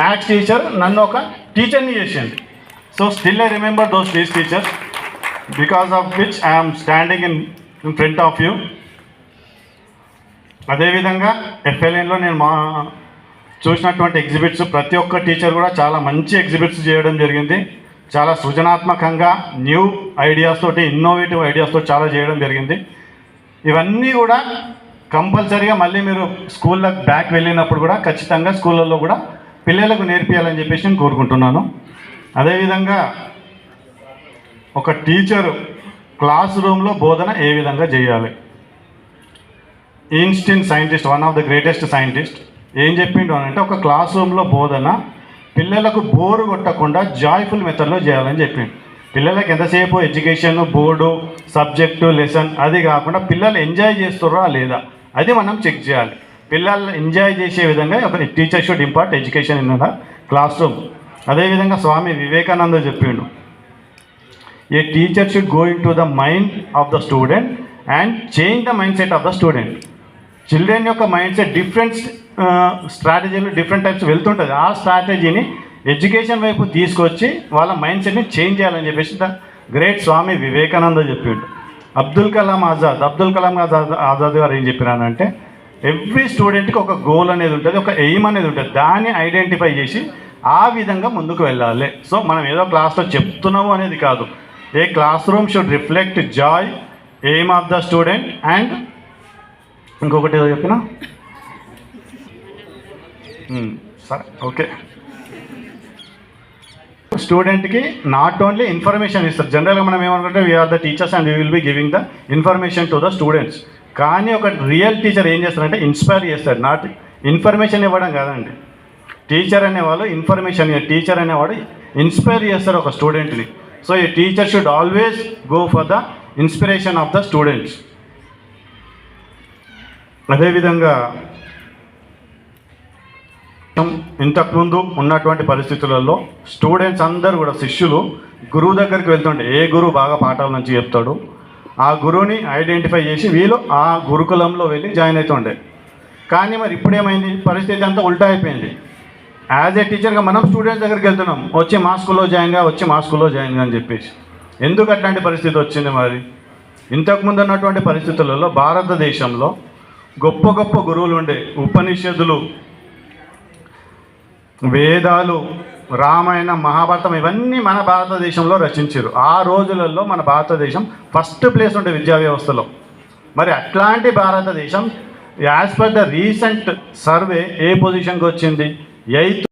Maths teacher నన్ను ఒక టీచర్ని చేసింది so still I'm remember those these teacher because of which I'm standing in in front of you అదేవిధంగా ఎఫ్ఎల్ఎన్లో నేను మా చూసినటువంటి ఎగ్జిబిట్స్ ప్రతి ఒక్క టీచర్ కూడా చాలా మంచి ఎగ్జిబిట్స్ చేయడం జరిగింది. చాలా సృజనాత్మకంగా న్యూ ఐడియాస్ తోటి ఇన్నోవేటివ్ ఐడియాస్తో చాలా చేయడం జరిగింది. ఇవన్నీ కూడా కంపల్సరీగా మళ్ళీ మీరు స్కూళ్ళకి బ్యాక్ వెళ్ళినప్పుడు కూడా ఖచ్చితంగా స్కూళ్ళల్లో కూడా పిల్లలకు నేర్పించాలని చెప్పేసి నేను కోరుకుంటున్నాను. అదేవిధంగా ఒక టీచరు క్లాస్ రూమ్లో బోధన ఏ విధంగా చేయాలి? Einstein scientist one of the greatest scientist ఏం చెప్పిండు అని అంటే ఒక క్లాస్ రూమ్లో బోధన పిల్లలకు బోరు కొట్టకుండా జాయ్ఫుల్ మెథడ్లో చేయాలని చెప్పిండు. పిల్లలకు ఎంతసేపు ఎడ్యుకేషన్ బోర్డు సబ్జెక్టు లెసన్ అది కాకుండా పిల్లలు ఎంజాయ్ చేస్తుర్రా లేదా? అది మనం చెక్ చేయాలి. పిల్లల్ని ఎంజాయ్ చేసే విధంగా ఒక teacher should impart education in classroom అదేవిధంగా స్వామి వివేకానంద చెప్పిండు. A teacher should go in to the mind of the student and change the mind set of the student children యొక్క మైండ్ సెట్ డిఫరెంట్ స్ట్రాటజీలు different types వెళ్తుంటుంది. ఆ స్ట్రాటజీని education వైపు తీసుకొచ్చి వాళ్ళ mind సెట్ని చేంజ్ చేయాలని చెప్పేసి ద గ్రేట్ స్వామి వివేకానంద చెప్పిండు. అబ్దుల్ కలాం ఆజాద్ అబ్దుల్ కలాం ఆజాద్ ఆజాద్ గారు ఏం చెప్పినానంటే ఎవ్రీ స్టూడెంట్కి ఒక గోల్ అనేది ఉంటుంది ఒక ఎయిమ్ అనేది ఉంటుంది. దాన్ని ఐడెంటిఫై చేసి ఆ విధంగా ముందుకు వెళ్ళాలి. సో మనం ఏదో క్లాస్లో చెప్తున్నాము అనేది కాదు. A classroom should reflect joy aim of the student and ఇంకొకటి ఏదో చెప్పిన? Hmm, సరే ఓకే స్టూడెంట్కి నాట్ ఓన్లీ ఇన్ఫర్మేషన్ ఇస్తారు. జనరల్గా మనం ఏమనుకుంటే we are the teachers and we will be giving the information to the students కానీ ఒక రియల్ టీచర్ ఏం చేస్తారంటే ఇన్స్పైర్ చేస్తారు నాట్ ఇన్ఫర్మేషన్ ఇవ్వడం కాదండి. టీచర్ అనేవాళ్ళు ఇన్ఫర్మేషన్ టీచర్ అనేవాడు ఇన్స్పైర్ చేస్తారు ఒక స్టూడెంట్ని సో ఈ teacher should always go for the inspiration of the students అదేవిధంగా ఇంతకుముందు ఉన్నటువంటి పరిస్థితులలో స్టూడెంట్స్ అందరూ కూడా శిష్యులు గురువు దగ్గరికి వెళ్తుంటే ఏ గురువు బాగా పాఠాల నుంచి చెప్తాడు? ఆ గురువుని ఐడెంటిఫై చేసి వీళ్ళు ఆ గురుకులంలో వెళ్ళి జాయిన్ అవుతుండే కానీ మరి ఇప్పుడేమైంది? పరిస్థితి అంతా ఉల్టా అయిపోయింది. యాజ్ ఏ టీచర్గా మనం స్టూడెంట్స్ దగ్గరికి వెళ్తున్నాం. వచ్చి మా స్కూల్లో జాయిన్గా వచ్చి మా స్కూల్లో జాయిన్గా అని చెప్పేసి. ఎందుకు అట్లాంటి పరిస్థితి వచ్చింది మరి? ఇంతకుముందు ఉన్నటువంటి పరిస్థితులలో భారతదేశంలో గొప్ప గొప్ప గురువులు ఉండే ఉపనిషత్తులు వేదాలు రామాయణం మహాభారతం ఇవన్నీ మన భారతదేశంలో రచించారు. ఆ రోజులలో మన భారతదేశం ఫస్ట్ ప్లేస్ ఉండే విద్యా వ్యవస్థలో. మరి అట్లాంటి భారతదేశం as per the recent survey ఏ పొజిషన్కి వచ్చింది? ఎయిత్